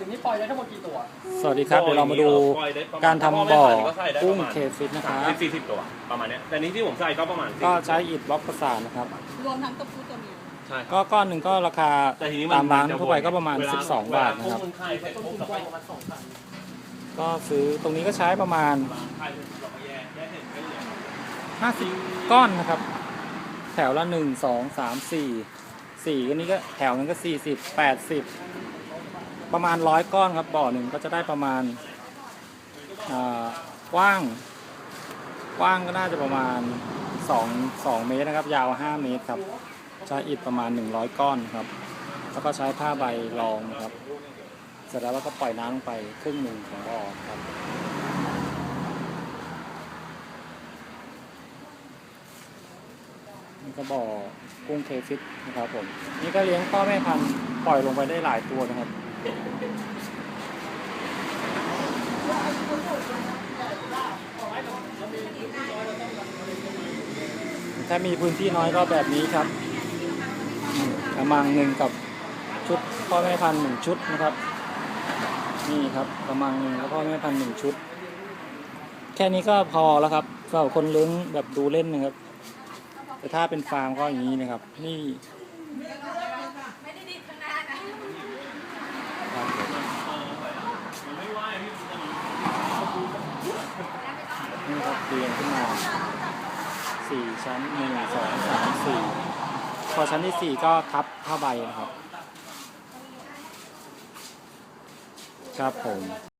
ถึงนี้ปล่อยได้ทั้งหมดกี่ตัว สวัสดีครับ เดี๋ยวเรามาดูการทำบ่อกุ้งเคฟิตนะครับ สิบสี่สิบตัวประมาณเนี้ยแต่นี้ที่ผมใส่ก็ประมาณก็ใช้อิฐบล็อกประสานนะครับ รวมทั้งตัวผู้ตัวเมียใช่ครับก็ก้อนหนึ่งก็ราคาแต่ทีนี้ตามร้านจะทั่วไปก็ประมาณ เวล12 บาทนะครับเวลาพวกมึงขายเสร็จต้นปุ๊บทุนเรากไปองประมาณสองพันก็ซื้อตรงนี้ก็ใช้ประมาณขายเสร็จเราก็แยกแยกเสร็จก็เหลือ50 ก้อนนะครับ แถวละ 1 2 3 4 4อันนี้ก็แถวนึงก็ 40 80 ประมาณ100ก้อนครับบ่อหนึ่งก็จะได้ประมาณกว้างกว้างก็น่าจะประมาณ2 2เมตรนะครับ ยาว 5 เมตรครับ ใช้อิฐประมาณ 100 ก้อนครับ แล้วก็ใช้ผ้าใบรองครับ เสร็จแล้วเราก็ปล่อยน้ำลงไปครึ่งหนึ่งของบ่อครับนี่ก็บ่อกุ้งเคฟิตนะครับผม นี่ก็เลี้ยงพ่อแม่พันธุ์ปล่อยลงไปได้หลายตัวนะครับ ถ้ามีพื้นที่น้อยก็แบบนี้ครับกระมังหนึ่งกับชุดพ่อแม่พันหนึ่งชุดนะครับ นี่ครับกระมังหนึ่งแล้วพ่อแม่พันหนึ่งชุด แค่นี้ก็พอแล้วครับสำหรับคนเลี้ยงแบบดูเล่นนะครับ แต่ถ้าเป็นฟาร์มก็อย่างนี้นะครับ นี่ ไม่ได้ดิบข้างหน้านะ ครับนี่ ครับเรียงขึ้นมาสี่ชั้นหนึ่งสองสามสี่พอชั้นที่สี่ก็ทับผ้าใบนะครับ ครับผม